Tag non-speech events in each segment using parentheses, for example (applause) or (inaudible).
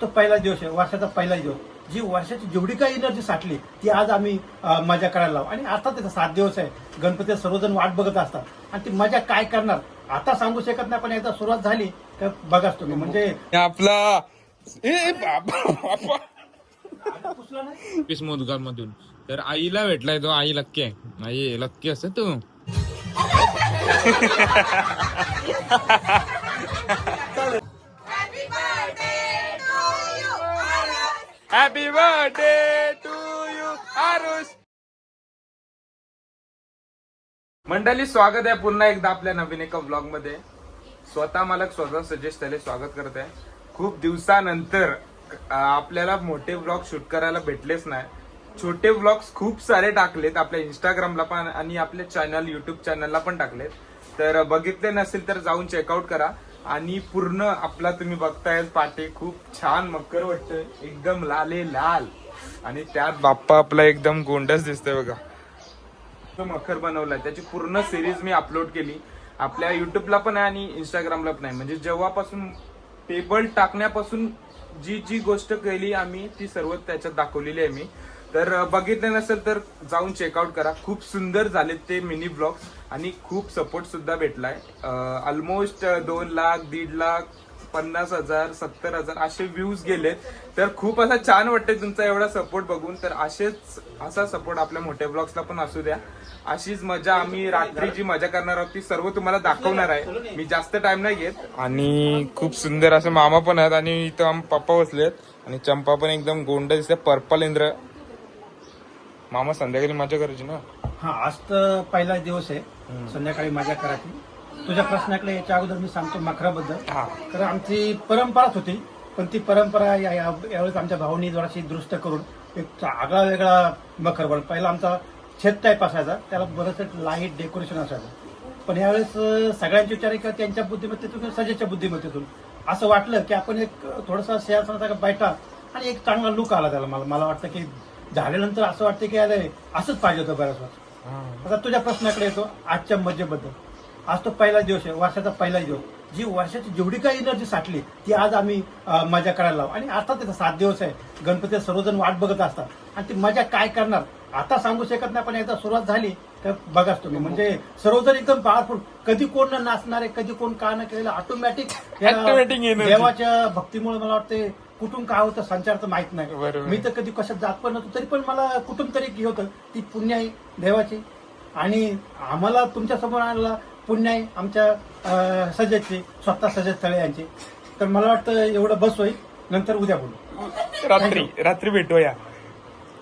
तो पहिला दिवस आहे वर्षाचा पहिला दिवस. जी वर्षाची जेवढी काही एनर्जी साठली ती आज आम्ही मजा करायला लावू. आणि आता त्याचा सात दिवस आहे. गणपती सर्वजण वाट बघत असतात. आणि ती मजा काय करणार? आता सांगू शकत नाही पण एकदा सुरुवात झाली तर बघाच तुम्ही. म्हणजे आपला मोदगार मधून तर आईला भेटलाय तो आई लक्की आहे. आई लक्की असं तू. (laughs) मंडळी स्वागत आहे पुन्हा एकदा आपल्या नवीन एका ब्लॉगमध्ये. स्वतः मला स्वतः सजेस्ट झाले स्वागत करत आहे. खूप दिवसानंतर आपल्याला मोठे ब्लॉग शूट करायला भेटलेच नाही. छोटे ब्लॉग्स खूप सारे टाकलेत आपल्या इंस्टाग्रामला पण आणि आपल्या चॅनल युट्यूब चॅनलला पण टाकलेत. तर बघितले नसेल तर जाऊन चेकआउट करा. आणि पूर्ण आपला तुम्ही बघताय पाटे खूप छान मकर वाटतंय. एकदम लाले लाल. आणि त्यात बाप्पा आपला एकदम गोंडच दिसतोय बघा. मखर बनवलाय. त्याची पूर्ण सिरीज मी अपलोड केली. आपल्या युट्यूबला पण आहे आणि इंस्टाग्रामला पण आहे. म्हणजे जेव्हापासून टेबल टाकण्यापासून जी जी गोष्ट केली आम्ही ती सर्व त्याच्यात दाखवलेली आहे मी. तर बघितलं नसेल तर जाऊन चेकआउट करा. खूप सुंदर झालेत ते मिनी ब्लॉग्स आणि खूप सपोर्ट सुद्धा भेटलाय. ऑलमोस्ट दोन लाख दीड लाख पन्नास हजार सत्तर हजार असे व्ह्यूज गेलेत तर खूप असं छान वाटतंय तुमचा एवढा सपोर्ट बघून. तर असेच असा सपोर्ट आपल्या मोठ्या ब्लॉग्सला पण असू द्या. अशीच मजा आम्ही रात्री जी मजा करणार आहोत ती सर्व तुम्हाला दाखवणार आहे. मी जास्त टाइम नाही घेत. आणि खूप सुंदर असं मामा पण आहेत आणि इथं आम- पप्पा बसलेत. आणि चंपा पण एकदम गोंड दिसते पर्पल इंद्र. मामा संध्याकाळी मजा करायची ना? हा आज तर पहिला दिवस आहे. संध्याकाळी मजा करायची. तुझ्या प्रश्नाकडे याच्या अगोदर मी सांगतो मखराबद्दल. हा. तर आमची परंपराच होती पण ती परंपरा या- या- यावेळेस आमच्या भाऊनी जराशी दुरुस्त करून एक आगळा वेगळा मकर बनवला. पहिला आमचा छत टाईप असायचा त्याला बरंच लाइट डेकोरेशन असायचं. पण यावेळेस अं, सगळ्यांचे विचार आहे का त्यांच्या बुद्धिमत्तेतून किंवा सजेच्या बुद्धिमत्तेतून. असं वाटलं की आपण एक थोडासा सिंहासनाचा बैठा आणि एक चांगला लुक आला त्याला. मला मला वाटतं की झाल्यानंतर असं वाटतं की अरे असंच पाहिजे होतं बऱ्याच वेळा आता तुझ्या प्रश्नाकडे येतो आजच्या मजेबद्दल. आज तो पहिला दिवस आहे वर्षाचा पहिला दिवस. जी वर्षाची जेवढी काही एनर्जी साठली ती आज आम्ही मजा करायला लावू. आणि आता त्याचा सात दिवस आहे गणपती सर्वजण वाट बघत असतात. आणि ती मजा काय करणार? आता सांगू शकत नाही पण एकदा सुरुवात झाली तर बघाच तुम्ही. म्हणजे सर्वजण एकदम पॉवरफुल कधी कोण न नाचणार आहे कधी कोण का न केलेलं ऑटोमॅटिक. देवाच्या भक्तीमुळे मला वाटते कुठून काय होतं संचार तर माहीत नाही. मी तर कधी कशात जात पण नव्हतो तरी पण मला कुठून तरी होतं ती पुण्य आहे देवाची. आणि आम्हाला तुमच्यासमोर आणला पुण्य आहे आमच्या अं, सजजचे स्वतः सजज तळे यांचे. तर मला वाटतं एवढं बस होईल नंतर उद्या बोलू. रात्री रात्री भेटूया.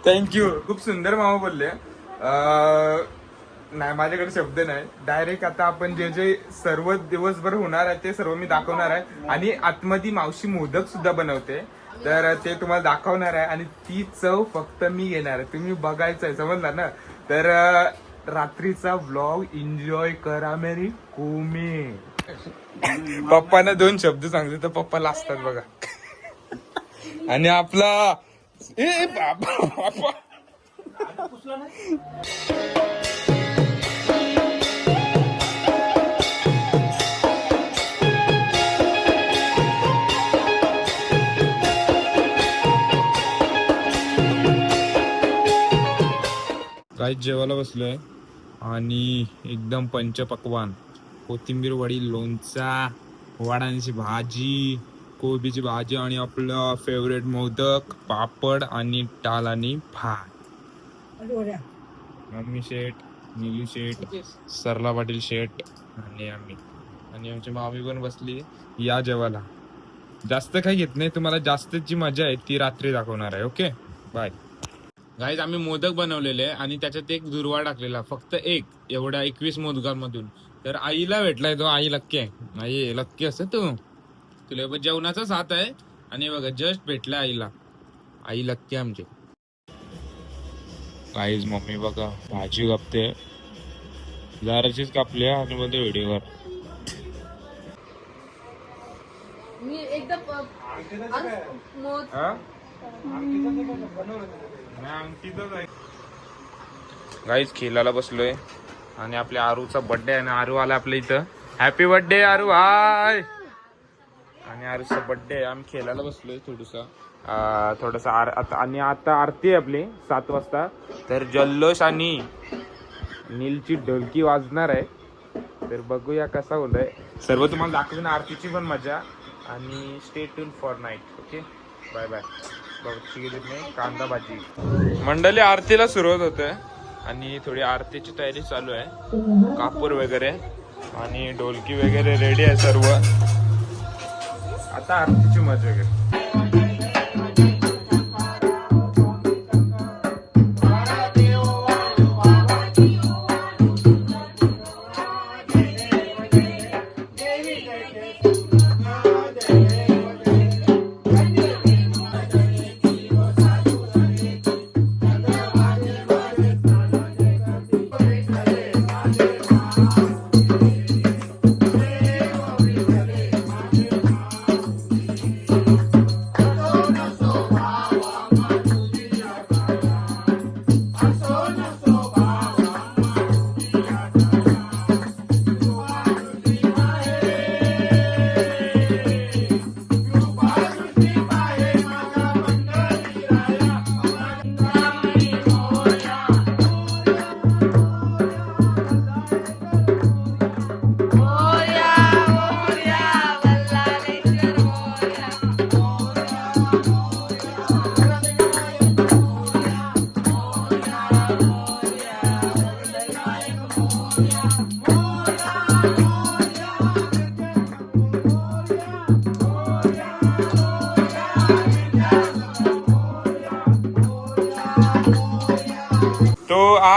थँक्यू खूप सुंदर मामा बोलले. अं, नाही माझ्याकडे शब्द नाही. डायरेक्ट आता आपण जे जे सर्व दिवसभर होणार आहे ते सर्व मी दाखवणार आहे. आणि आतमध्ये मावशी मोदक सुद्धा बनवते. तर ते तुम्हाला दाखवणार आहे. आणि ती चव फक्त मी घेणार आहे. तुम्ही बघायचं आहे समजला ना? तर रात्रीचा व्लॉग एन्जॉय करा मेरी कोमे. (laughs) पप्पांना दोन शब्द सांगते तर पप्पा लाजतात बघा. (laughs) आणि आपला ए बाबा काही जेवायला बसलोय. आणि एकदम पंचपक्वान. कोथिंबीर वडी लोणचा वडांची भाजी कोबीची भाजी आणि आपलं फेवरेट मोदक पापड आणि टाल आणि भात. मम्मी शेठ नीलू शेठ सरला पाटील शेठ आणि आम्ही. आणि आमची मामी पण बसली या जेवायला. जास्त काही घेत नाही तुम्हाला जास्त जी मजा आहे ती रात्री दाखवणार आहे ओके? बाय गाईज आम्ही मोदक बनवलेले आहे आणि त्याच्यात एक दुर्वा टाकलेला फक्त एक एवढ्या एकवीस मोदकांमधून. तर आईला भेटलाय तो आई लक्की आहे. आई लक्की असं तू. तुला जेवणाचाच हात आहे. आणि बघा जस्ट भेटला आईला. आई लक्की आहे आमची. गाईज मम्मी बघा भाजी कापते. जराचीच कापली आणि मध्ये व्हिडिओवर. मी एकदम अ, गाईज खेळायला बसलोय. आणि आपल्या आरूचा बर्थडे आहे आणि आरू आला आपल्या इथं. हॅपी बर्थडे आरू हाय आणि आरूचा बर्थडे आहे आम्ही खेळायला बसलोय थोडस. थोडस आर आता आणि आता आरती आहे आपली सात वाजता. तर जल्लोष आणि नीलची ढोलकी वाजणार आहे. तर बघूया कसा होतोय. सर्व तुम्हाला दाखवीन आरतीची पण मजा. आणि stay tune for night okay bye bye कांदा भाजी. मंडळी आरतीला सुरुवात होते. आणि थोडी आरतीची तयारी चालू आहे. कापूर वगैरे आणि ढोलकी वगैरे रेडी आहे सर्व. आता आरतीची मजा वगैरे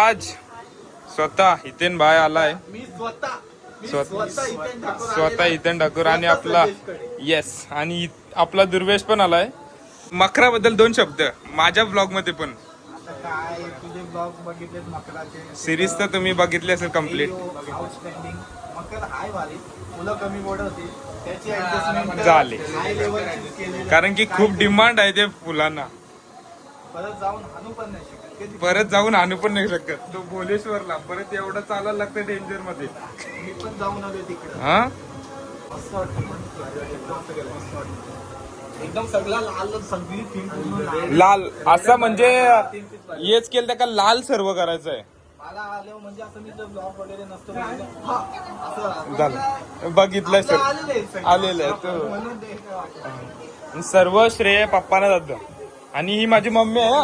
आज स्वतः हितेन भाई आलाय. मी स्वतः हितेन ठाकूर आणि आपला. येस आणि आपला दुर्वेश पण आलाय. मकराबद्दल दोन शब्द माझ्या ब्लॉगमध्ये पण. आता काय तुझे ब्लॉग बघितले मकराचे. सिरीज तर तुम्ही बघितली असेल कंप्लीट मकर झाली. कारण की खूप डिमांड आहे ते फुलांना. परत जाऊन आणू पण नाही परत जाऊन आणू पण नाही शकत. तो भोलेश्वरला परत एवढं चालायला लागतं डेंजरमध्ये. मी पण जाऊन आलोय तिकडे. हा? एकदम सगळं लाल सगळी थीम लाल. असं म्हणजे हेच केलं त्या का लाल सर्व करायचं आहे म्हणजे हा, झालं. बघितलंय सर आलेलं आहे. सर्व श्रेय पप्पाना जातं. आणि ही माझी मम्मी आहे हा.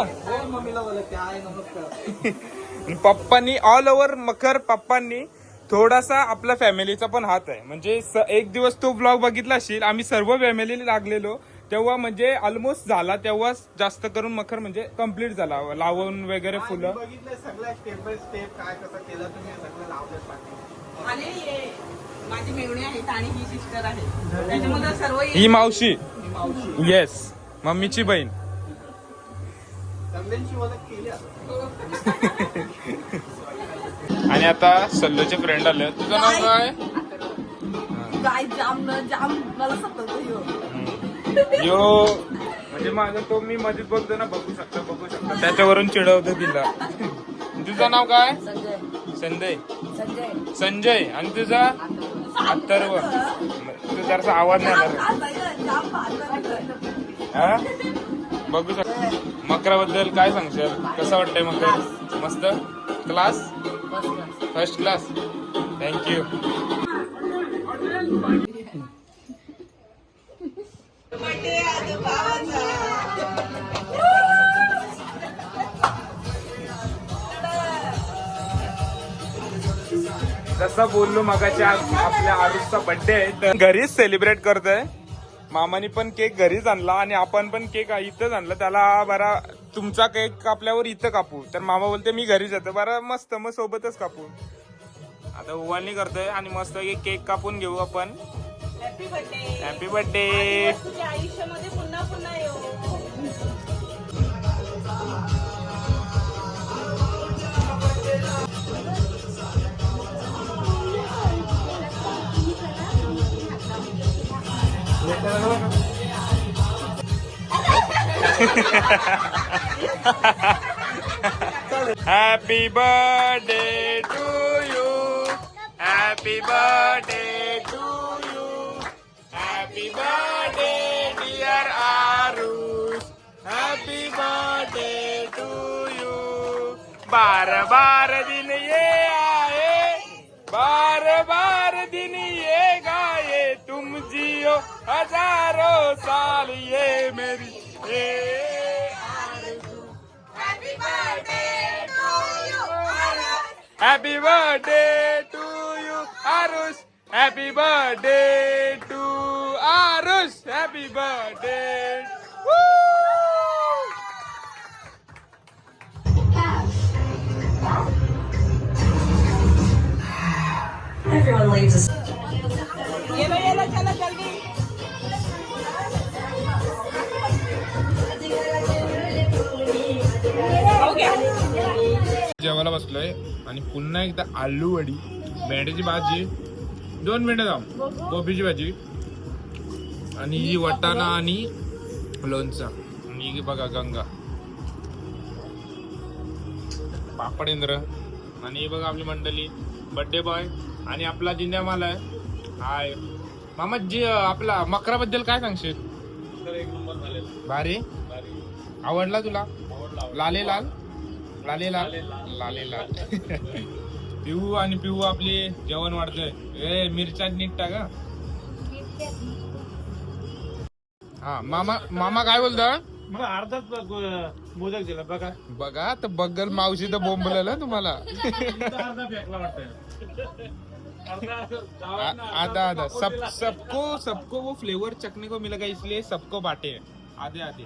आणि पप्पांनी ऑल ओव्हर मकर पप्पांनी थोडासा आपल्या फॅमिलीचा पण हात आहे. म्हणजे स- एक दिवस तो ब्लॉग बघितला असेल आम्ही सर्व फॅमिली लागलेलो. तेव्हा म्हणजे ऑलमोस्ट झाला तेव्हा जास्त करून मकर म्हणजे कंप्लीट झाला. लावून वगैरे फुलं. बघितलंय सगळं स्टेप बाय स्टेप काय कसं केलं तुम्ही सगळं लावलंय पाठी आणि हे माझी मेवणी आहेत आणि ही सिस्टर आहे त्याच्यामध्ये सर्व ही मावशी. ही मावशी. येस मम्मीची बहीण. (laughs) आणि आता सल्लोचे फ्रेंड आले. तुझं नाव काय? गाय जाम जाम. मला सतत यो. म्हणजे माझा तो मी मध्ये बोलतो ना बघू शकता बघू शकता. त्याच्यावरून चिडवतो तिला. तुझं नाव काय? संजय. संजय. संजय. संजय. आणि तुझा? अथर्व. तू जरासा आवाज नाही आला बघू शकता. मकराबद्दल काय सांगशाल? कसं वाटतंय मकर मस्त? क्लास फर्स्ट क्लास थँक्यू जसं बोललो मगाच्या आपल्या आरुषचा बर्थडे आहे तर घरीच सेलिब्रेट करतोय. मामानी पण केक घरीच आणला आणि आपण पण केक इथंच आणला. त्याला बरा तुमचा केक कापल्यावर इथं कापू. तर मामा बोलते मी घरीच येतो. बरं मस्त मग सोबतच कापू. आता उवाळणी करतोय आणि मस्त केक कापून घेऊ आपण. हॅपी बर्थडे हॅपी बर्थडे आयुष्यामध्ये पुन्हा पुन्हा येऊ. Happy birthday to you. Happy birthday to you. Happy birthday. Birthday dear Aarush happy birthday to बार बार दिन ये आए बार बार दिन ये गाए तुम जियो हज़ारों साल ये मेरी ये Happy birthday to you, Arush. Happy birthday to Arush. Happy birthday. Woo! Everyone leaves us. जेवायला बसलोय. आणि पुन्हा एकदा आलू वडी भेंड्याची भाजी दोन मिनिटं जाऊ कोबीची भाजी आणि ही वटाणा आणि लोणचा. आणि ही बघा गंगा. पापडेंद्र आणि ही बघा आपली मंडळी बर्थडे बॉय आणि आपला जिंद्या माल आहे. हाय. मामा जी आपला मकराबद्दल काय सांगशील? भारी. आवडला तुला? लाले लाल? लाले लाल लाले लाल पिऊ आणि पिऊ आपली जेवण वाढतंय. ए मिरच्या नीट टाका. हा मामा मामा काय बोलता? मला अर्धाच ब- मोदक दिला बघा. बघा तर बगल मावशी तर बोंबलेलं तुम्हाला. अर्धा फेकला वाटतं आ- आधा आधा. सब सबको सबको वो फ्लेवर चखने को मिलेगा इसलिए? सबको बांटे. आधे आधे.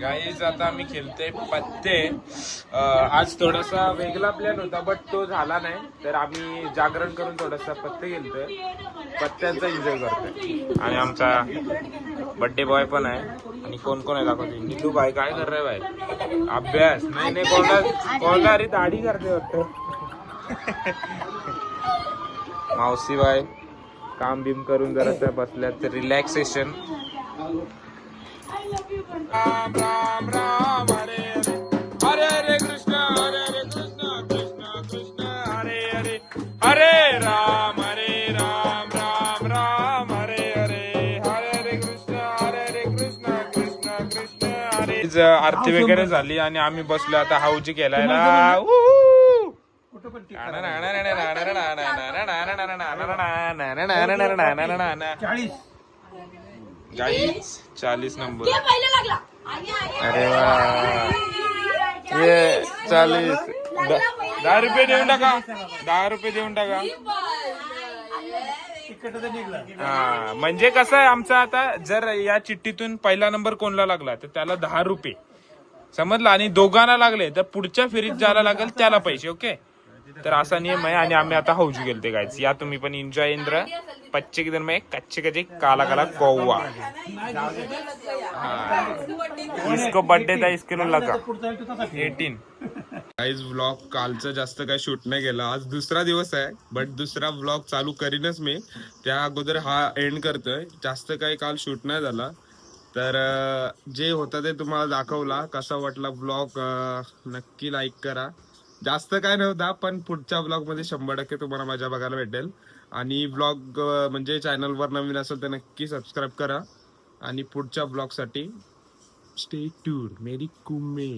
गाईज आता आम्ही खेळतोय पत्ते. आज थोडासा वेगळा प्लॅन होता बट तो झाला नाही. तर आम्ही जागरण करून थोडासा पत्ते खेळतोय. पत्त्यांचा एन्जॉय करतोय. आणि आमचा बड्डे बॉय पण आहे. आणि कोण कोण आहे दाखवते? नितू भाई काय कर रे भाई? अभ्यास. नाही नाही कोणला कोणला अरे दाढी करते वाटतं मावसी बाय काम बिम करून जरा बसल्यात. रिलॅक्सेशन राम राम राम हरे हरे हरे हरे कृष्ण हरे हरे कृष्ण कृष्ण कृष्ण हरे हरे हरे राम हरे राम राम राम हरे हरे हरे हरे कृष्ण हरे हरे कृष्ण कृष्ण कृष्ण हरे आरती वगैरे झाली आणि आम्ही बसलो आता हाऊजी केलायला उहू. कुठं चाळीस गाईज चालीस नंबर पहिले लागला? अरे वा. ये दहा रुपये देऊन टाका. दहा रुपये देऊन टाका. हा म्हणजे कसं आहे आमचं आता जर या चिठ्ठीतून पहिला नंबर कोणला लागला तर त्याला दहा रुपये. समजलं? आणि दोघांना लागले तर पुढच्या फेरीत ज्याला लागेल त्याला पैसे ओके? तर असा नियम आहे आणि आम्ही आता हौजू गेलते गायच या तुम्ही पण एन्जॉय इंद्र. पच्चे किदन दिन म्हणजे में कच्चे कच्चे काला काला कौवा इसको बर्थडे था इसके लिए लगा. एटीन गाईज व्लॉग कालचं जास्त काही शूट नाही केलं. आज दुसरा दिवस आहे बट दुसरा व्लॉग चालू करीनच मी. त्या अगोदर हा एंड करतोय. जास्त काही काल शूट नाही झाला. तर जे होतं ते तुम्हाला दाखवला. कसा वाटला व्लॉग नक्की लाईक करा. जास्त काय नव्हता पण पुढच्या ब्लॉगमध्ये शंभर टक्के तुम्हाला मजा बघायला भेटेल. आणि ब्लॉग म्हणजे चॅनलवर नवीन असेल तर नक्की सबस्क्राईब करा. आणि पुढच्या ब्लॉगसाठी स्टे ट्यूड मेरी कुमे